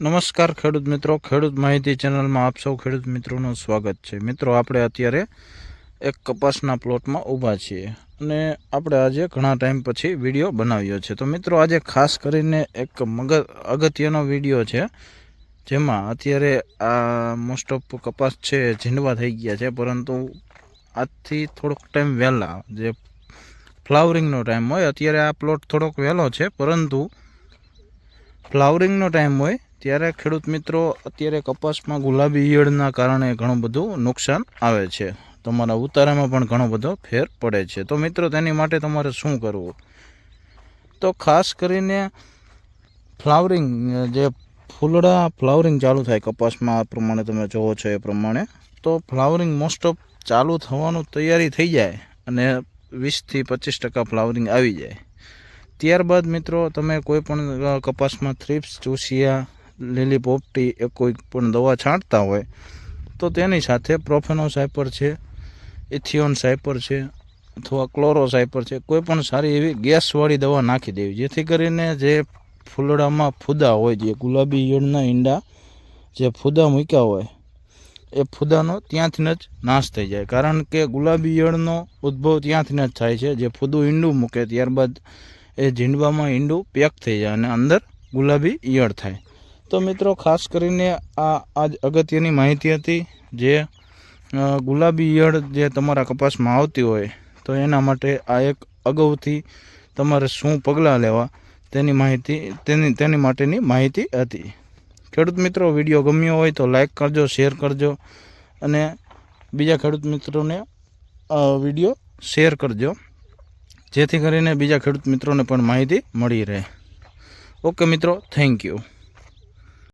નમસ્કાર ખેડૂત મિત્રો. ખેડૂત માહિતી ચેનલમાં આપ સૌ ખેડૂત મિત્રોનું સ્વાગત છે. મિત્રો, આપણે અત્યારે એક કપાસના પ્લોટમાં ઊભા છીએ અને આપણે આજે ઘણા ટાઈમ પછી વીડિયો બનાવ્યો છે. તો મિત્રો, આજે ખાસ કરીને એક મગજ અગત્યનો વીડિયો છે, જેમાં અત્યારે આ મોસ્ટ ઓફ કપાસ છે, ઝીંડવા થઈ ગયા છે, પરંતુ આજથી થોડોક ટાઈમ વહેલા, જે ફ્લાવરિંગનો ટાઈમ હોય, અત્યારે આ પ્લોટ થોડોક વહેલો છે, પરંતુ ફ્લાવરિંગનો ટાઈમ હોય ત્યારે ખેડૂત મિત્રો, અત્યારે કપાસમાં ગુલાબી ઈયળના કારણે ઘણું બધું નુકસાન આવે છે. તમારા ઉતારામાં પણ ઘણો બધો ફેર પડે છે. તો મિત્રો, તેની માટે તમારે શું કરવું? તો ખાસ કરીને ફ્લાવરિંગ, જે ફૂલડા ફ્લાવરિંગ ચાલુ થાય કપાસમાં, આ પ્રમાણે તમે જોવો છો એ પ્રમાણે, તો ફ્લાવરિંગ મોસ્ટ ઓફ ચાલુ થવાનું તૈયારી થઈ જાય અને વીસથી પચીસ ટકા ફ્લાવરિંગ આવી જાય. ત્યારબાદ મિત્રો, તમે કોઈ પણ કપાસમાં થ્રીપ્સ ચૂસિયા લીલી પોપટી એ કોઈ પણ દવા છાંટતા હોય, તો તેની સાથે પ્રોફેનો સાયપર છે ઇથિયોન સાયપર છે, અથવા ક્લોરો સાયપર છે, કોઈ પણ સારી એવી ગેસવાળી દવા નાખી દેવી. જેથી કરીને જે ફૂલડામાં ફૂદા હોય, જે ગુલાબી ઈયળના ઈંડા જે ફૂદા મૂક્યા હોય, એ ફૂદાનો ત્યાંથી જ નાશ થઈ જાય. કારણ કે ગુલાબી ઈયળનો ઉદ્ભવ ત્યાંથી જ થાય છે. જે ફૂદું ઈંડું મૂકે ત્યારબાદ એ ઝીંડવામાં ઈંડું પેક થઈ જાય અને અંદર ગુલાબી ઈયળ થાય. તો મિત્રો, ખાસ કરીને આ આજ અગત્યની માહિતી હતી જે ગુલાબી ઈયળ જે તમારા કપાસમાં આવતી હોય, તો એના માટે આ એક અગાઉથી તમારે શું પગલાં લેવા તેની માહિતી, તેની તેની માટેની માહિતી હતી. ખેડૂત મિત્રો, વીડિયો ગમ્યો હોય તો લાઈક કરજો, શેર કરજો અને બીજા ખેડૂત મિત્રોને વીડિયો શેર કરજો, જેથી કરીને બીજા ખેડૂત મિત્રોને પણ માહિતી મળી રહે. ઓકે મિત્રો, થેન્ક યુ.